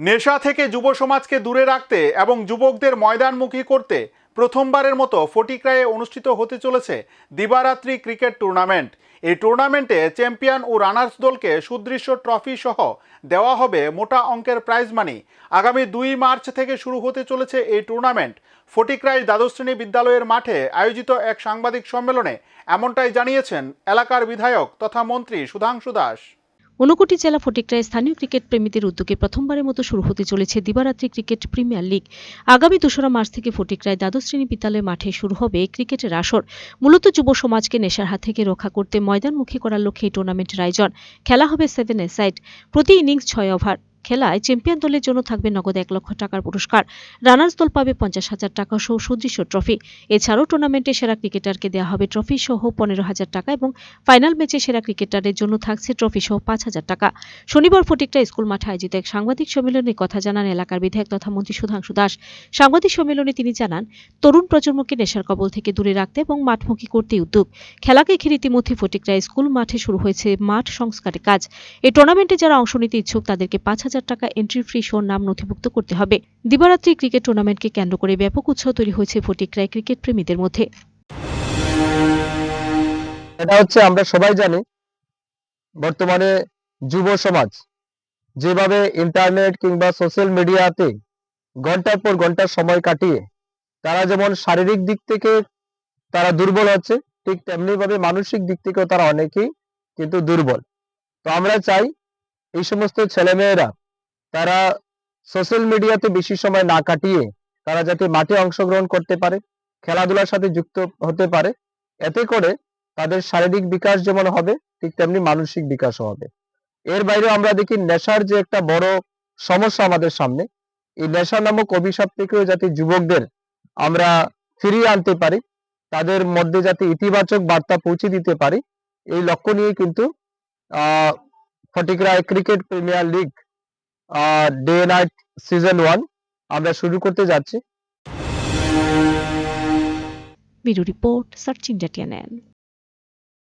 নেশা থেকে যুব সমাজকে দূরে রাখতে এবং যুবকদের ময়দানমুখী করতে প্রথমবারের মতো ফটিকরায়ে অনুষ্ঠিত হতে চলেছে দিবারাত্রি ক্রিকেট টুর্নামেন্ট। এই টুর্নামেন্টে চ্যাম্পিয়ন ও রানার্স দলকে সুদৃশ্য ট্রফি সহ দেওয়া হবে মোটা অঙ্কের প্রাইজ মানি আগামী দুই মার্চ থেকে শুরু হতে চলেছে এই টুর্নামেন্ট। ফটিকরাই দ্বাদশ শ্রেণি বিদ্যালয়ের মাঠে আয়োজিত এক সাংবাদিক সম্মেলনে এমনটাই জানিয়েছেন এলাকার বিধায়ক তথা মন্ত্রী সুধাংশু দাস। ঊনকোটি জেলা ফটিকরায় স্থানীয় ক্রিকেট প্রেমীদের উদ্যোগে প্রথমবারের মতো শুরু হতে চলেছে দিবারাত্রি ক্রিকেট প্রিমিয়ার লিগ। আগামী দোসরা মার্চ থেকে ফটিকরায় দ্বাদশ শ্রেণি বিদ্যালয় মাঠে শুরু হবে ক্রিকেটের আসর। মূলত যুব সমাজকে নেশার হাত থেকে রক্ষা করতে ময়দানমুখী করার লক্ষ্যে এই টুর্নামেন্টের আয়োজন। খেলা হবে সেভেন এ সাইড প্রতি ইনিংস ছয় ওভার। খেলায় চ্যাম্পিয়ন দলের জন্য থাকবে নগদ এক লক্ষ টাকার পুরস্কার। রানার্স দল পাবে পঞ্চাশ হাজার টাকা সহ সুদৃশ্য ট্রফি। এছাড়াও টুর্নামেন্টে সেরা ক্রিকেটারকে দেওয়া হবে ট্রফি সহ পনেরো হাজার টাকা এবং ফাইনাল ম্যাচে সেরা ক্রিকেটারের জন্য থাকছে ট্রফি সহ পাঁচ হাজার টাকা। শনিবার ফটিকটা স্কুল মাঠে আয়োজিত এক সাংবাদিক সম্মেলনে কথা জানান এলাকার বিধায়ক তথা মন্ত্রী সুধাংশু দাস। সাংবাদিক সম্মেলনে তিনি জানান, তরুণ প্রজন্মকে নেশার কবল থেকে দূরে রাখতে এবং মাঠমুখী করতে উদ্যোগ। খেলাকে ঘিরে ইতিমধ্যে ফটিকরা স্কুল মাঠে শুরু হয়েছে মাঠ সংস্কারের কাজ। এই টুর্নামেন্টে যারা অংশ নিতে ইচ্ছুক তাদেরকে পাঁচ হাজার টাকা এন্ট্রি ফ্রি শোর নাম নথিভুক্ত করতে হবে। দিবারাত্রি ক্রিকেট টুর্নামেন্টকে কেন্দ্র করে ব্যাপক উৎসাহ তৈরি হয়েছে ফটিকরায় ক্রিকেট প্রেমীদের মধ্যে। এটা হচ্ছে আমরা সবাই জানি, বর্তমানে যুব সমাজ যেভাবে ইন্টারনেট কিংবা সোশ্যাল মিডিয়াতে ঘণ্টার পর ঘণ্টা সময় কাটিয়ে তারা যেমন শারীরিক দিক থেকে তারা দুর্বল হচ্ছে ঠিক তেমনি ভাবে মানসিক দিক থেকেও তারা অনেকেই কিন্তু দুর্বল। তো আমরা চাই এই সমস্ত ছেলেমেয়েরা তারা সোশ্যাল মিডিয়াতে বেশি সময় না কাটিয়ে তারা যাতে মাঠে অংশগ্রহণ করতে পারে, খেলাধুলার সাথে যুক্ত হতে পারে, এতে করে তাদের শারীরিক বিকাশ যেমন হবে, ঠিক তেমনি মানসিক বিকাশও হবে। এর বাইরে আমরা দেখি নেশার যে একটা বড় সমস্যা আমাদের সামনে, এই নেশা নামক অভিশাপ থেকেও যাতে যুবকদের আমরা ফিরিয়ে আনতে পারি, তাদের মধ্যে যাতে ইতিবাচক বার্তা পৌঁছে দিতে পারি, এই লক্ষ্য নিয়ে কিন্তু, আহ Fatikroy cricket premier league day night season one আমরা শুরু করতে যাচ্ছি। Bureau report search India